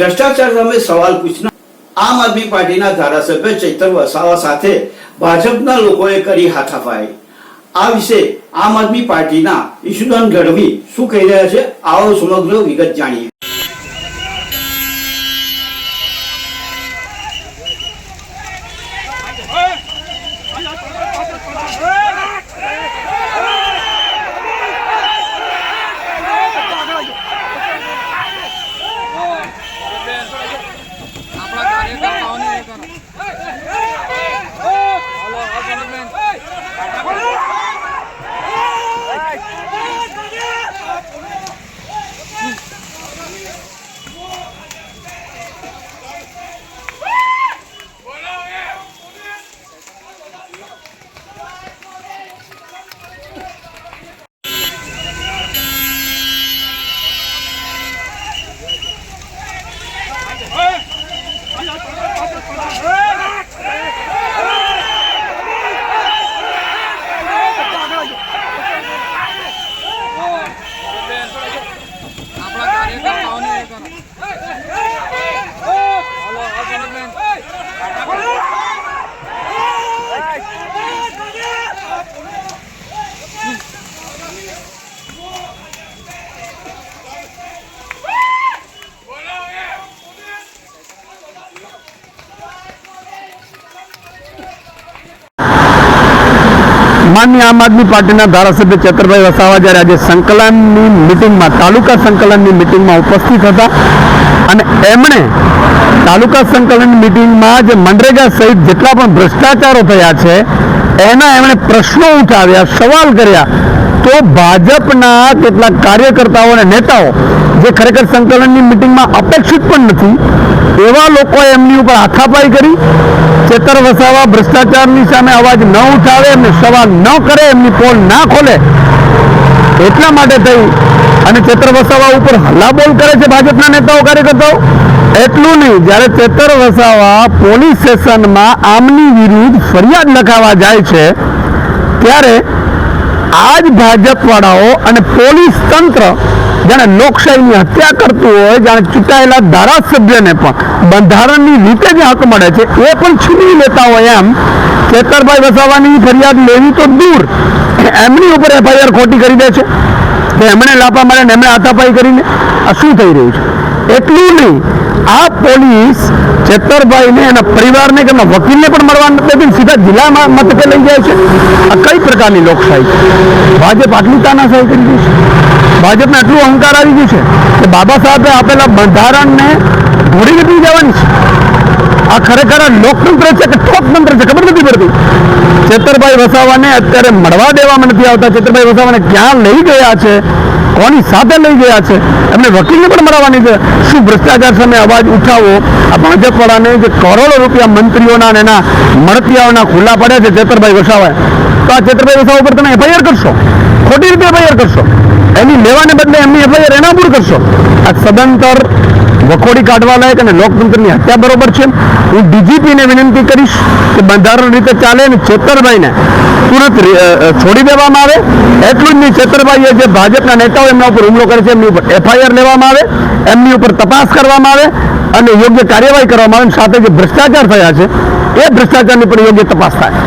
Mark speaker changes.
Speaker 1: ભ્રષ્ટાચાર સામે સવાલ પૂછનાર આમ આદમી પાર્ટીના ધારાસભ્ય ચૈતર વસાવા સાથે ભાજપના લોકોએ કરી હાથાપાઈ. આ વિશે આમ આદમી પાર્ટીના ઈશુદાન ગઢવી શું કહી રહ્યા છે? આવો સમગ્ર વિગત જાણીએ.
Speaker 2: માન્ય આમ આદમી પાર્ટીના ધારાસભ્ય ચેતરભાઈ વસાવા જ્યારે આજે સંકલનની મિટિંગમાં, તાલુકા સંકલનની મિટિંગમાં ઉપસ્થિત હતા અને એમણે તાલુકા સંકલન મિટિંગમાં જે મનરેગા સહિત જેટલા પણ ભ્રષ્ટાચારો થયા છે, એના એમણે પ્રશ્નો ઉઠાવ્યા, સવાલ કર્યા તો ભાજપના કેટલાક કાર્યકર્તાઓ અને નેતાઓ જે ખરેખર સંકલનની મિટિંગમાં અપેક્ષિત પણ નથી, એવા લોકોએ એમની ઉપર હાથાપાઈ કરી, ચેતર વસાવા, ભ્રષ્ટાચારની સામે અવાજ ન ઉઠાવે એમને સવાલ ન કરે, એમની પોલ ના ખોલે, એટલા માટે થઈ અને ચેતર વસાવા ઉપર હલ્લાબોલ કરે છે ભાજપના નેતાઓ, કાર્યકર્તાઓ. એટલું નહીં, જ્યારે ચેતર વસાવા પોલીસ સ્ટેશનમાં આમની વિરુદ્ધ ફરિયાદ લખાવા જાય છે, ત્યારે આ જ ભાજપવાળાઓ અને પોલીસ તંત્ર જાણે લોકશાહીની હત્યા કરતું હોય, જાણે ચૂંટાયેલા ધારાસભ્યને પણ બંધારણની રીતે જે હક મળે છે, એ પણ છીનવી લેતા હોય એમ ખેતરભાઈ વસાવાની ફરિયાદ લેવી તો દૂર. એમની ઉપર એફઆઈઆર ખોટી કરી દે છે. કે એમણે લાપા મારે ને એમણે હાથાપાઈ કરીને આ શું થઈ રહ્યું છે? એટલું નહીં. આ પોલીસ ચેતરભાઈને એના પરિવારને કે એમના વકીલને પણ મળવા નથી સીધા જિલ્લામાં મથકે લઈ જાય છે. આ કઈ પ્રકારની લોકશાહી ભાજપ આટલી તાનાશાહી કરી ગઈ છે? ભાજપને આટલું અહંકાર આવી ગયું છે? કે બાબા સાહેબે આપેલા બંધારણને ધોળી નીકળી જવાની. છે આ ખરેખર આ લોકતંત્ર છે કે ઠોકતંત્ર છે? ખબર નથી પડતી. ચેતરભાઈ વસાવાને અત્યારે મળવા દેવામાં નથી આવતા. ચેતરભાઈ વસાવાને ક્યાં લઈ ગયા છે? કોની સાથે લઈ ગયા છે? એમને વકીલને પણ મળવાની છે. શું ભ્રષ્ટાચાર સામે અવાજ ઉઠાવો? આ ભાજપવાળાને જે કરોડો રૂપિયા મંત્રીઓના અને એના મળતિયાઓના ખુલ્લા પડ્યા છે ચેતરભાઈ વસાવાએ. તો આ ચેતરભાઈ વસાવા ઉપર તમે એફઆઈઆર કરશો? ખોટી રીતે એફઆઈઆર કરશો? એની લેવાને બદલે એમની એફઆઈઆર એના પૂર કરશો? આ સદંતર વખોડી કાઢવા લાયક અને લોકતંત્રની હત્યા બરોબર છે. હું ડીજીપીને વિનંતી કરીશ કે બંધારણ રીતે ચાલે અને ચેતરભાઈને તુરંત છોડી દેવામાં આવે. એટલું જ નહીં ચેતરભાઈએ જે ભાજપના નેતાઓ એમના ઉપર હુમલો કરે છે, એમની ઉપર એફઆઈઆર લેવામાં આવે, એમની ઉપર તપાસ કરવામાં આવે અને યોગ્ય કાર્યવાહી કરવામાં આવે સાથે જે ભ્રષ્ટાચાર થયા છે, એ ભ્રષ્ટાચારની પણ યોગ્ય તપાસ થાય.